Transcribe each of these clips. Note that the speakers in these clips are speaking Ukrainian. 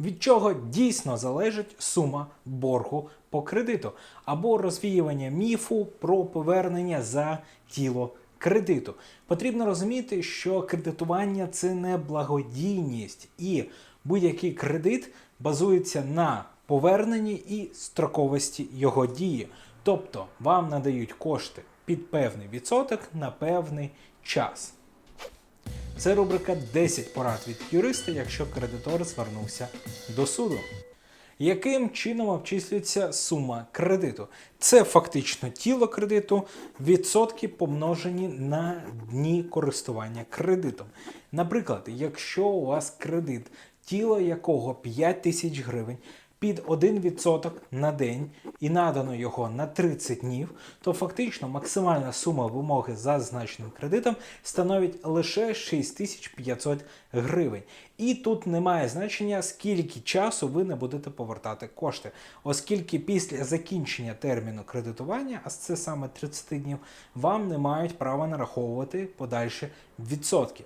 від чого дійсно залежить сума боргу по кредиту, або розвіювання міфу про повернення за тіло кредиту. Потрібно розуміти, що кредитування це не благодійність, і будь-який кредит базується на поверненні і строковості його дії. Тобто вам надають кошти під певний відсоток на певний час. Це рубрика 10 порад від юриста, якщо кредитор звернувся до суду. Яким чином обчислюється сума кредиту? Це фактично тіло кредиту, відсотки помножені на дні користування кредитом. Наприклад, якщо у вас кредит, тіло якого 5 тисяч гривень, під 1% на день і надано його на 30 днів, то фактично максимальна сума вимоги за зазначеним кредитом становить лише 6500 гривень. І тут немає значення, скільки часу ви не будете повертати кошти, оскільки після закінчення терміну кредитування, а це саме 30 днів, вам не мають права нараховувати подальші відсотки.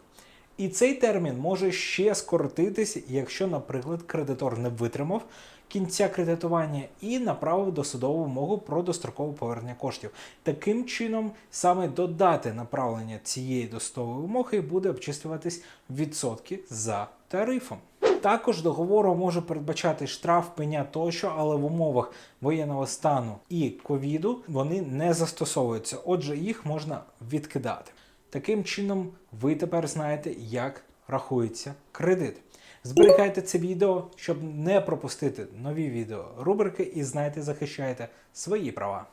І цей термін може ще скоротитися, якщо, наприклад, кредитор не витримав кінця кредитування і направив досудову вимогу про дострокове повернення коштів. Таким чином, саме до дати направлення цієї досудової вимоги буде обчислюватись відсотки за тарифом. Також договору може передбачати штраф, пеня тощо, але в умовах воєнного стану і ковіду вони не застосовуються. Отже, їх можна відкидати. Таким чином, ви тепер знаєте, як рахується кредит. Зберігайте це відео, щоб не пропустити нові відео рубрики і знайте, захищаєте свої права.